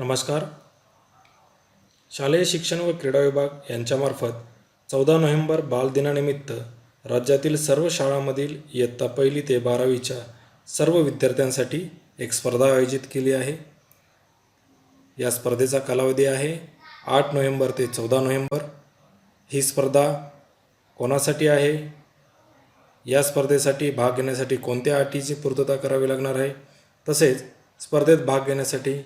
नमस्कार. शालेय शिक्षण व क्रीडा विभाग यांच्यामार्फत चौदा नोव्हेंबर बालदिनानिमित्त राज्यातील सर्व शाळांमधील इयत्ता पहिली ते बारावीच्या सर्व विद्यार्थ्यांसाठी एक स्पर्धा आयोजित केली आहे. या स्पर्धेचा कालावधी आहे आठ नोव्हेंबर ते चौदा नोव्हेंबर. ही स्पर्धा कोणासाठी आहे? या स्पर्धेसाठी भाग घेण्यासाठी कोणत्या अटीची पूर्तता करावी लागणार आहे? तसेच स्पर्धेत भाग घेण्यासाठी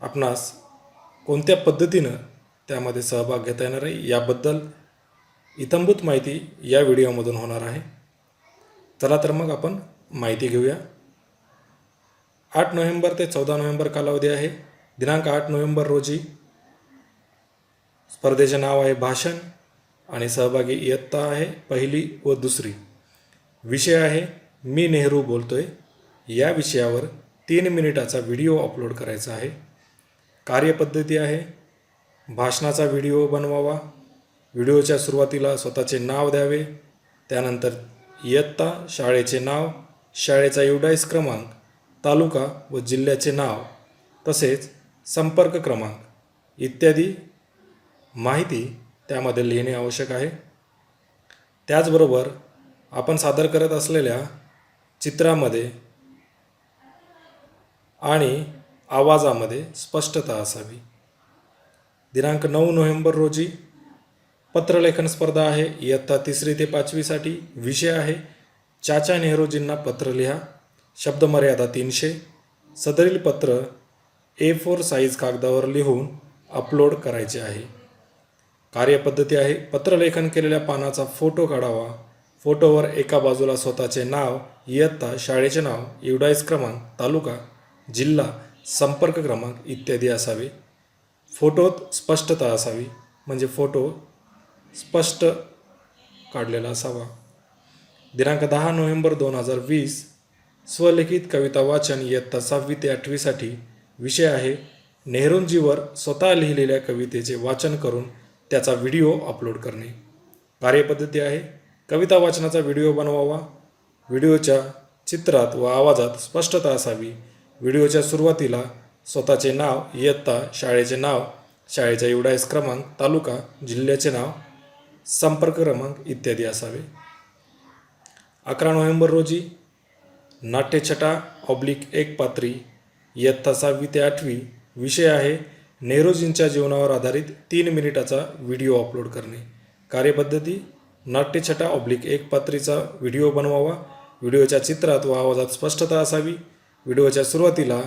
आपणास कोणत्या पद्धतीनं त्यामध्ये सहभाग घेता येणार आहे याबद्दल इतंभूत माहिती या व्हिडिओमधून होणार आहे. चला तर मग आपण माहिती घेऊया. आठ नोव्हेंबर ते चौदा नोव्हेंबर कालावधी आहे. दिनांक आठ नोव्हेंबर रोजी स्पर्धेचे नाव आहे भाषण आणि सहभागी इयत्ता आहे पहिली व दुसरी. विषय आहे मी नेहरू बोलतोय. या विषयावर तीन मिनिटाचा व्हिडिओ अपलोड करायचा आहे. कार्यपद्धती आहे. भाषणाचा व्हिडिओ बनवावा. व्हिडिओच्या सुरुवातीला स्वतःचे नाव द्यावे. त्यानंतर इयत्ता शाळेचे नाव शाळेचा युडाईस क्रमांक तालुका व जिल्ह्याचे नाव तसेच संपर्क क्रमांक इत्यादी माहिती त्यामध्ये लिहिणे आवश्यक आहे. त्याचबरोबर आपण सादर करत असलेल्या चित्रामध्ये आणि आवाजामध्ये स्पष्टता असावी. दिनांक नऊ नोव्हेंबर रोजी पत्रलेखन स्पर्धा आहे. इयत्ता तिसरी ते पाचवीसाठी विषय आहे. चाचा नेहरूजींना पत्र लिहा. शब्दमर्यादा तीनशे. सदरील पत्र ए फोर साईज कागदावर लिहून अपलोड करायचे आहे. कार्यपद्धती आहे. पत्रलेखन केलेल्या पानाचा फोटो काढावा. फोटोवर एका बाजूला स्वतःचे नाव इयत्ता शाळेचे नाव युडाईस क्रमांक तालुका जिल्हा संपर्क क्रमांक इत्यादी असावे. फोटोत स्पष्टता असावी. म्हणजे फोटो स्पष्ट काढलेला असावा. दिनांक दहा नोव्हेंबर दोन हजार वीस स्वलिखित कविता वाचन इयत्ता सहावी ते आठवीसाठी विषय आहे नेहरूंजीवर स्वतः लिहिलेल्या कवितेचे वाचन करून त्याचा व्हिडिओ अपलोड करणे. कार्यपद्धती आहे. कविता वाचनाचा व्हिडिओ बनवावा. व्हिडिओच्या चित्रात व आवाजात स्पष्टता असावी. व्हिडिओच्या सुरुवातीला स्वतःचे नाव इयत्ता शाळेचे नाव शाळेचा युडाईस क्रमांक तालुका जिल्ह्याचे नाव संपर्क क्रमांक इत्यादी असावे. अकरा नोव्हेंबर रोजी नाट्यछटा ऑब्लिक एक पात्री इयत्ता सहावी ते आठवी विषय आहे नेहरूजींच्या जीवनावर आधारित तीन मिनिटाचा व्हिडिओ अपलोड करणे. कार्यपद्धती नाट्यछटा ऑब्लिक एक पात्रीचा व्हिडिओ बनवावा व्हिडिओच्या चित्रात व आवाजात स्पष्टता असावी व्हिडिओच्या सुरुवातीला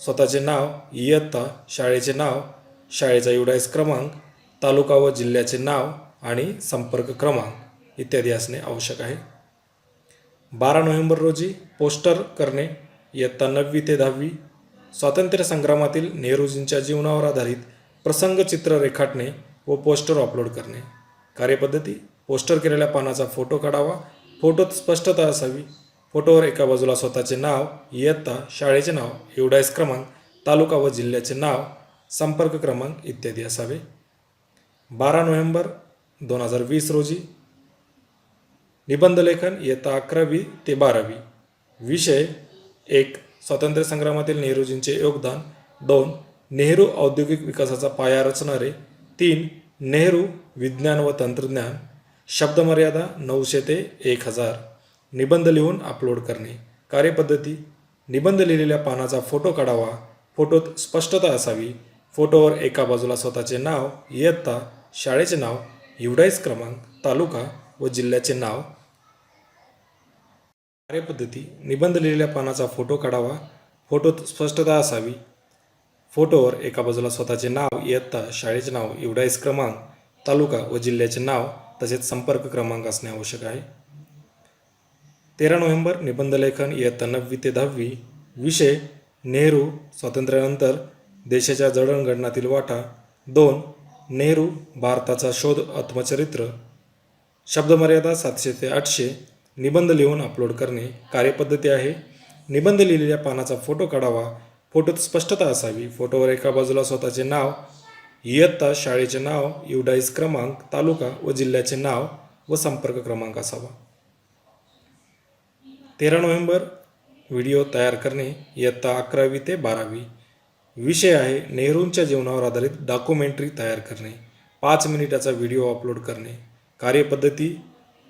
स्वतःचे नाव इयत्ता शाळेचे नाव शाळेचा युडाईस क्रमांक तालुका व जिल्ह्याचे नाव आणि संपर्क क्रमांक इत्यादी असणे आवश्यक आहे. बारा नोव्हेंबर रोजी पोस्टर करणे इयत्ता नववी ते दहावी स्वातंत्र्य संग्रामातील नेहरूजींच्या जीवनावर आधारित प्रसंगचित्र रेखाटणे व पोस्टर अपलोड करणे. कार्यपद्धती पोस्टर केलेल्या पानाचा फोटो काढावा फोटोत स्पष्टता असावी फोटोवर एका बाजूला स्वतःचे नाव इयत्ता शाळेचे नाव युडाईस क्रमांक तालुका व जिल्ह्याचे नाव संपर्क क्रमांक इत्यादी असावे. बारा नोव्हेंबर दोन हजार वीस रोजी निबंधलेखन इयत्ता अकरावी ते बारावी. विषय एक स्वातंत्र्य संग्रामातील नेहरूजींचे योगदान. दोन नेहरू औद्योगिक विकासाचा पाया रचणारे. तीन नेहरू विज्ञान व तंत्रज्ञान. शब्दमर्यादा नऊशे ते एक हजार. निबंध लिहून अपलोड करणे. कार्यपद्धती निबंध लिहिलेल्या पानाचा फोटो काढावा फोटोत स्पष्टता असावी फोटोवर एका बाजूला स्वतःचे नाव इयत्ता शाळेचे नाव युडाईस क्रमांक तालुका व जिल्ह्याचे नाव. कार्यपद्धती निबंध लिहिलेल्या पानाचा फोटो काढावा फोटोत स्पष्टता असावी फोटोवर एका बाजूला स्वतःचे नाव इयत्ता शाळेचे नाव युडाईस क्रमांक तालुका व जिल्ह्याचे नाव तसेच संपर्क क्रमांक असणे आवश्यक आहे. तेरा नोव्हेंबर निबंधलेखन इयत्ता नववी ते दहावी. विषय नेहरू स्वातंत्र्यानंतर देशाच्या जडणघडणातील वाटा. दोन नेहरू भारताचा शोध आत्मचरित्र. शब्दमर्यादा सातशे ते आठशे. निबंध लिहून अपलोड करणे कार्यपद्धती आहे. निबंध लिहिलेल्या पानाचा फोटो काढावा. फोटोत स्पष्टता असावी. फोटोवर एका बाजूला स्वतःचे नाव इयत्ता शाळेचे नाव युडाईस क्रमांक तालुका व जिल्ह्याचे नाव व संपर्क क्रमांक असावा. तेरा नोव्हेंबर व्हिडिओ तयार करणे इयत्ता अकरावी ते बारावी. विषय आहे नेहरूंच्या जीवनावर आधारित डॉक्युमेंटरी तयार करणे पाच मिनिटाचा व्हिडिओ अपलोड करणे. कार्यपद्धती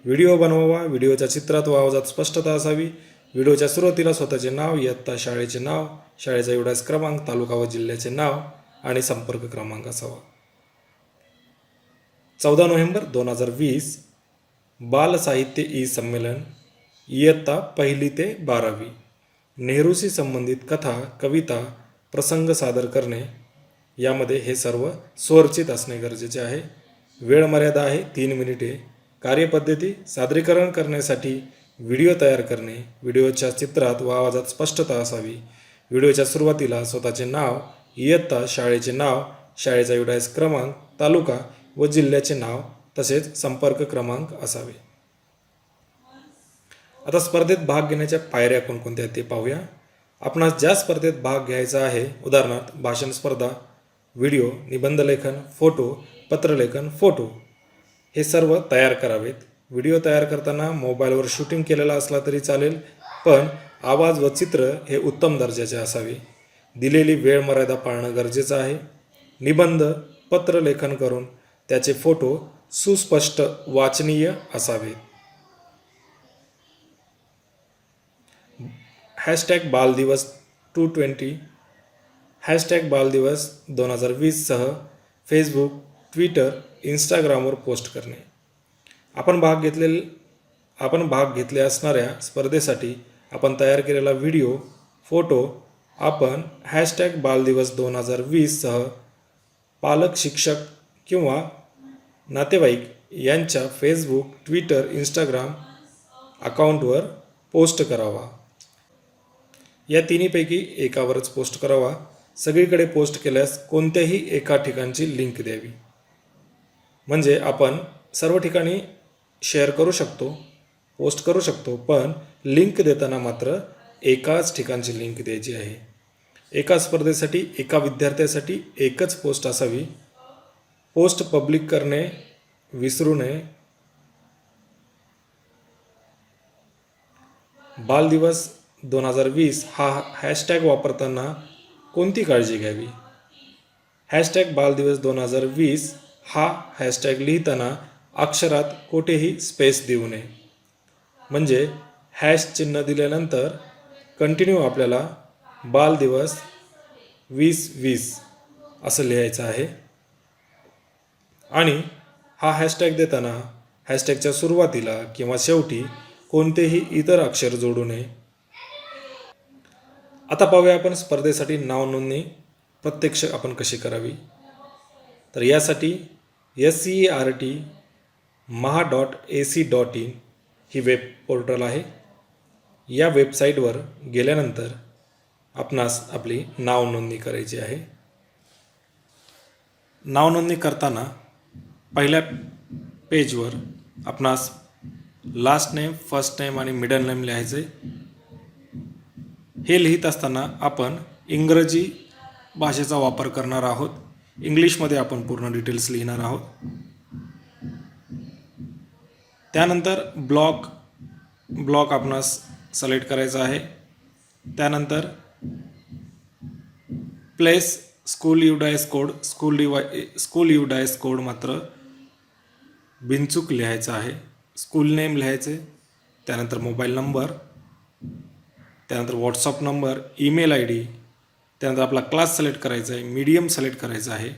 व्हिडिओ बनवावा व्हिडिओच्या चित्रात व आवाजात स्पष्टता असावी. व्हिडिओच्या सुरुवातीला स्वतःचे नाव इयत्ता शाळेचे नाव शाळेचा एवढाच क्रमांक तालुका व जिल्ह्याचे नाव आणि संपर्क क्रमांक असावा. चौदा नोव्हेंबर दोन हजार वीस बाल साहित्य ई संमेलन इयत्ता पहिली ते बारावी. नेहरूशी संबंधित कथा कविता प्रसंग सादर करणे यामध्ये हे सर्व स्वरचित असणे गरजेचे आहे. वेळ मर्यादा आहे तीन मिनिटे. कार्यपद्धती सादरीकरण करण्यासाठी व्हिडिओ तयार करणे व्हिडिओच्या चित्रात व आवाजात स्पष्टता असावी. व्हिडिओच्या सुरुवातीला स्वतःचे नाव इयत्ता शाळेचे नाव शाळेचा युडायस क्रमांक तालुका व जिल्ह्याचे नाव तसेच संपर्क क्रमांक असावे. आता स्पर्धेत भाग घेण्याच्या पायऱ्या कोणकोणत्या आहेत ते पाहूया. आपणास ज्या स्पर्धेत भाग घ्यायचा आहे उदाहरणार्थ भाषण स्पर्धा व्हिडिओ निबंधलेखन फोटो पत्रलेखन फोटो हे सर्व तयार करावेत. व्हिडिओ तयार करताना मोबाईलवर शूटिंग केलेला असला तरी चालेल पण आवाज व चित्र हे उत्तम दर्जाचे असावे. दिलेली वेळ मर्यादा पाळणं गरजेचं आहे. निबंध पत्रलेखन करून त्याचे फोटो सुस्पष्ट वाचनीय असावेत. हॅशटॅग बालदिवस टू ट्वेंटी हॅशटॅग बालदिवस दोन हजार वीससह फेसबुक ट्विटर इंस्टाग्रामवर पोस्ट करणे. आपण भाग घेतलेले आपण भाग घेतले असणाऱ्या स्पर्धेसाठी आपण तयार केलेला व्हिडिओ फोटो आपण हॅशटॅग बालदिवस दोन हजार वीससह पालक शिक्षक किंवा नातेवाईक यांच्या फेसबुक ट्विटर इंस्टाग्राम अकाउंटवर पोस्ट करावा. या तिन्हीपैकी एकावरच पोस्ट करावा. सगळीकडे पोस्ट केल्यास कोणत्याही एका ठिकाणची लिंक द्यावी. म्हणजे आपण सर्व ठिकाणी शेअर करू शकतो पोस्ट करू शकतो पण लिंक देताना मात्र एकाच ठिकाणची लिंक द्यायची आहे. एका स्पर्धेसाठी एका विद्यार्थ्यासाठी एकच पोस्ट असावी. पोस्ट पब्लिक करणे विसरू नये. बालदिवस दोन हजार वीस हा हॅशटॅग वापरताना कोणती काळजी घ्यावी? हॅशटॅग बालदिवस दोन हजार वीस हा हॅशटॅग लिहिताना अक्षरात कुठेही स्पेस देऊ नये. म्हणजे हॅश चिन्ह दिल्यानंतर कंटिन्यू आपल्याला बालदिवस वीस वीस असं लिहायचं आहे. आणि हा हॅशटॅग देताना हॅशटॅगच्या सुरुवातीला किंवा शेवटी कोणतेही इतर अक्षर जोडू नये. आता पाहूया आपण स्पर्धेसाठी नाव नोंदणी प्रत्यक्ष आपण कशी करावी. तर यासाठी S C R T Maha dot A C dot in he web portal आहे. या वेबसाईटवर गेल्यानंतर आपणास आपली नाव नोंदणी करायची आहे. नाव नोंदणी करताना पहिल्या पेजवर आपणास लास्ट नेम फर्स्ट नेम आणि मिडल नेम लिहायचे हे लिहित असताना आपण इंग्रजी भाषेचा वापर करणार आहोत. इंग्लिशमध्ये आपण पूर्ण डिटेल्स लिहिणार आहोत. त्यानंतर ब्लॉक ब्लॉक आपणास सिलेक्ट करायचा आहे. त्यानंतर place school UDISE code school dy school UDISE code मात्र बिनचूक लिहायचा आहे. स्कूल नेम लिहायचे त्यानंतर मोबाईल नंबर त्यानंतर WhatsApp number email I D त्यानंतर आपला क्लास सिलेक्ट करायचा आहे मीडियम सिलेक्ट करायचा आहे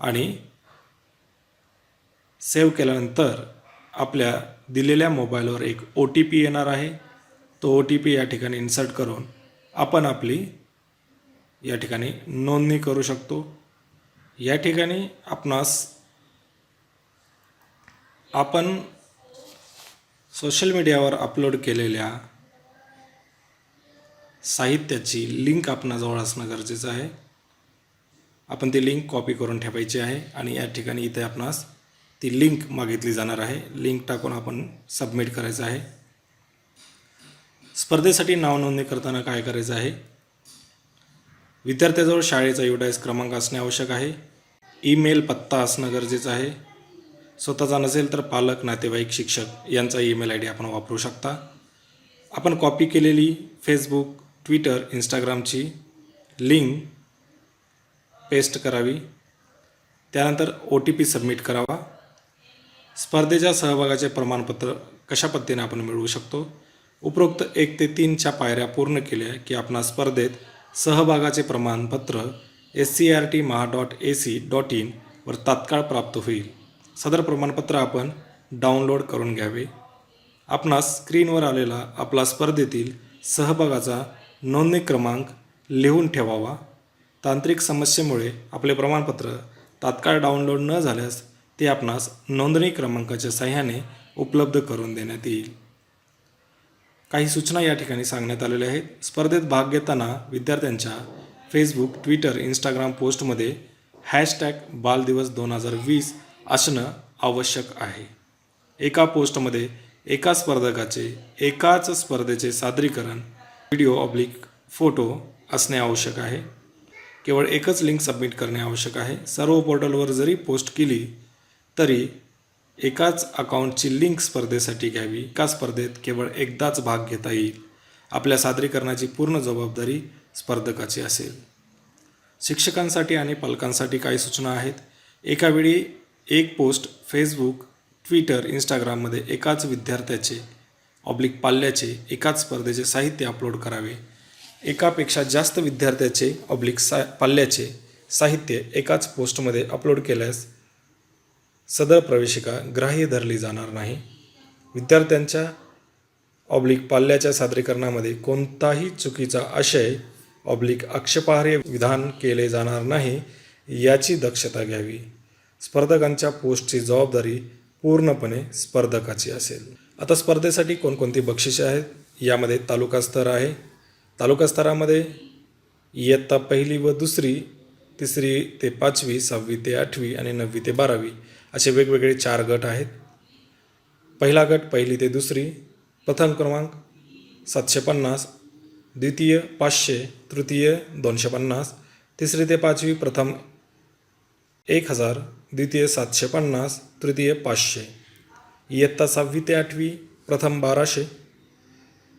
आणि सेव्ह केल्यानंतर आपल्या दिलेल्या मोबाईलवर एक ओ टी पी येणार आहे. तो ओ टी पी या ठिकाणी इन्सर्ट करून आपण आपली या ठिकाणी नोंदणी करू शकतो. या ठिकाणी आपणास आपण सोशल मीडियावर अपलोड केलेल्या साहित्याची लिंक आपणाजवळ असणं गरजेचं आहे. आपण ती लिंक कॉपी करून ठेवायची आहे आणि या ठिकाणी इथे आपणास ती लिंक मागितली जाणार आहे. लिंक टाकून आपण सबमिट करायचं आहे. स्पर्धेसाठी नाव नोंदणी करताना काय करायचं आहे? विद्यार्थ्याजवळ शाळेचा युडायस क्रमांक असणे आवश्यक आहे. ईमेल पत्ता असणं गरजेचं आहे. स्वतःचा नसेल तर पालक नातेवाईक शिक्षक यांचा ईमेल आय डी आपण वापरू शकता. आपण कॉपी केलेली फेसबुक ट्विटर इंस्टाग्रामची लिंक पेस्ट करावी. त्यानंतर ओ टी पी सबमिट करावा. स्पर्धेच्या सहभागाचे प्रमाणपत्र कशा पद्धतीने आपण मिळवू शकतो? उपरोक्त एक ते तीनच्या पायऱ्या पूर्ण केल्या की आपणा स्पर्धेत सहभागाचे प्रमाणपत्र S C R T Maha dot A C dot in वर तात्काळ प्राप्त होईल. सदर प्रमाणपत्र आपण डाउनलोड करून घ्यावे. आपणास स्क्रीनवर आलेला आपला स्पर्धेतील सहभागाचा नोंदणी क्रमांक लिहून ठेवावा. तांत्रिक समस्येमुळे आपले प्रमाणपत्र तात्काळ डाउनलोड न झाल्यास ते आपणास नोंदणी क्रमांकाच्या सहाय्याने उपलब्ध करून देण्यात येईल. काही सूचना या ठिकाणी सांगण्यात आलेल्या आहेत. स्पर्धेत भाग घेताना विद्यार्थ्यांच्या फेसबुक ट्विटर इंस्टाग्राम पोस्टमध्ये हॅशटॅग बालदिवस दोन हजार वीस असणं आवश्यक आहे. एका पोस्टमध्ये एका स्पर्धकाचे एकाच स्पर्धेचे सादरीकरण व्हिडिओ ऑब्लिक फोटो असणे आवश्यक आहे. केवळ एकच लिंक सबमिट करणे आवश्यक आहे. सर्व पोर्टलवर जरी पोस्ट केली तरी एकाच अकाउंटची लिंक स्पर्धेसाठी घ्यावी. एका स्पर्धेत केवळ एकदाच भाग घेता येईल. आपल्या सादरीकरणाची पूर्ण जबाबदारी स्पर्धकाची असेल. शिक्षकांसाठी आणि पालकांसाठी काही सूचना आहेत. एकावेळी एक पोस्ट फेसबुक ट्विटर इंस्टाग्राममध्ये एकाच विद्यार्थ्याचे ऑब्लिक पाल्याचे एकाच स्पर्धेचे साहित्य अपलोड करावे. एकापेक्षा जास्त विद्यार्थ्याचे ऑब्लिक सा पाल्याचे साहित्य एकाच पोस्टमध्ये अपलोड केल्यास सदर प्रवेशिका ग्राह्य धरली जाणार नाही. विद्यार्थ्यांच्या ऑब्लिक पाल्याच्या सादरीकरणामध्ये कोणताही चुकीचा आशय ऑब्लिक आक्षेपार्ह विधान केले जाणार नाही याची दक्षता घ्यावी. स्पर्धकांच्या पोस्टची जबाबदारी पूर्णपणे स्पर्धकाची असेल. आता स्पर्धेसाठी कोणकोणती बक्षिसे आहेत? यामध्ये तालुका स्तर आहे. तालुका स्तरामध्ये इयत्ता पहिली व दुसरी तिसरी ते पाचवी सहावी ते आठवी आणि नववी ते बारावी असे वेगवेगळे चार गट आहेत. पहिला गट पहिली ते दुसरी प्रथम क्रमांक सातशे पन्नास द्वितीय पाचशे तृतीय दोनशे पन्नास तिसरी ते पाचवी प्रथम एक हजार द्वितीय सातशे पन्नास तृतीय पाचशे. इयत्ता सहावी ते आठवी प्रथम बाराशे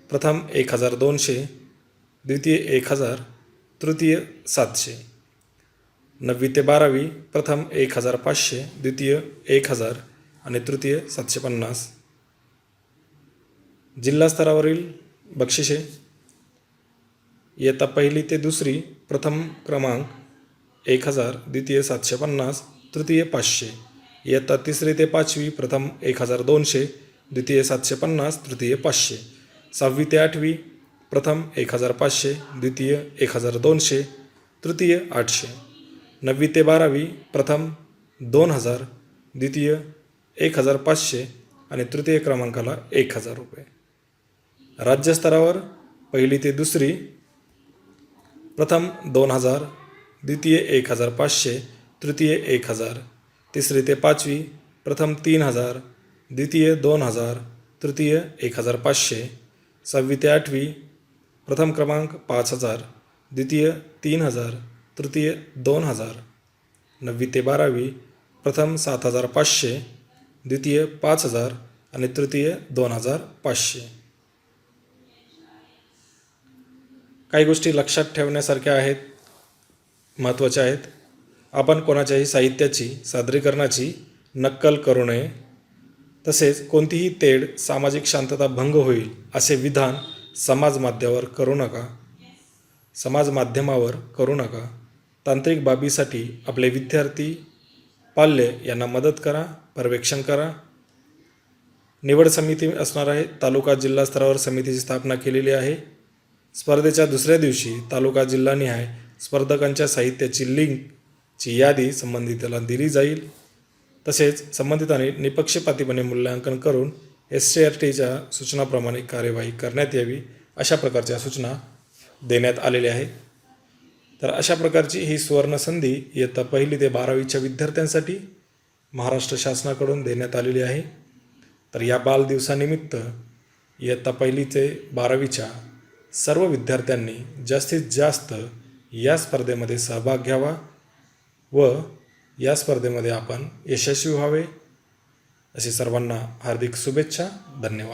प्रथम एक हजार दोनशे द्वितीय एक हजार तृतीय सातशे नववी ते बारावी प्रथम एक हजार पाचशे द्वितीय एक हजार आणि तृतीय सातशे पन्नास. जिल्हा स्तरावरील बक्षिसे. इयत्ता पहिली ते दुसरी प्रथम क्रमांक एक हजार द्वितीय सातशे पन्नास तृतीय पाचशे. इयत्ता तिसरी ते पाचवी प्रथम एक हजार दोनशे द्वितीय सातशे पन्नास तृतीय पाचशे. सहावी ते आठवी प्रथम एक हजार पाचशे द्वितीय एक हजार दोनशे तृतीय आठशे. नववी ते बारावी प्रथम दोन हजार द्वितीय एक हजार पाचशे आणि तृतीय क्रमांकाला एक हजार रुपये. राज्यस्तरावर पहिली ते दुसरी प्रथम दोन हजार द्वितीय एक हजार पाचशे तृतीय एक हजार. तिसरी ते पाचवी प्रथम तीन हजार द्वितीय दोन हजार तृतीय एक हजार पाचशे सहावी ते आठवी प्रथम क्रमांक पाच हजार द्वितीय तीन हजार तृतीय दोन हजार नववी ते बारावी प्रथम सात हजार पाचशे द्वितीय पाच हजार आणि तृतीय दोन हजार पाचशे. काही गोष्टी लक्षात ठेवण्यासारख्या आहेत महत्त्वाच्या आहेत. आपण कोणाच्याही साहित्याची सादरीकरणाची नक्कल करू नये. तसेच कोणतीही तेढ सामाजिक शांतता भंग होईल असे विधान समाज माध्यमावर करू नका. समाज माध्यमावर करू नका. तांत्रिक बाबीसाठी आपले विद्यार्थी पाल्य यांना मदत करा पर्यवेक्षण करा. निवड समिती असणार आहे. तालुका जिल्हा स्तरावर समितीची स्थापना केलेली आहे. स्पर्धेच्या दुसऱ्या दिवशी तालुका जिल्हानिहाय स्पर्धकांच्या साहित्याची लिंक ची यादी संबंधिताला दिली जाईल. तसेच संबंधितांनी निपक्षपातीपणे मूल्यांकन करून एस सी आर टीच्या सूचनाप्रमाणे कार्यवाही करण्यात यावी अशा प्रकारच्या सूचना देण्यात आलेल्या आहेत. तर अशा प्रकारची ही सुवर्णसंधी इयत्ता पहिली ते बारावीच्या विद्यार्थ्यांसाठी महाराष्ट्र शासनाकडून देण्यात आलेली आहे. तर या बालदिवसानिमित्त इयत्ता पहिली ते बारावीच्या सर्व विद्यार्थ्यांनी जास्तीत जास्त या स्पर्धेमध्ये सहभाग घ्यावा व या स्पर्धेमध्ये आपण यशस्वी व्हावे अशी सर्वांना हार्दिक शुभेच्छा धन्यवाद.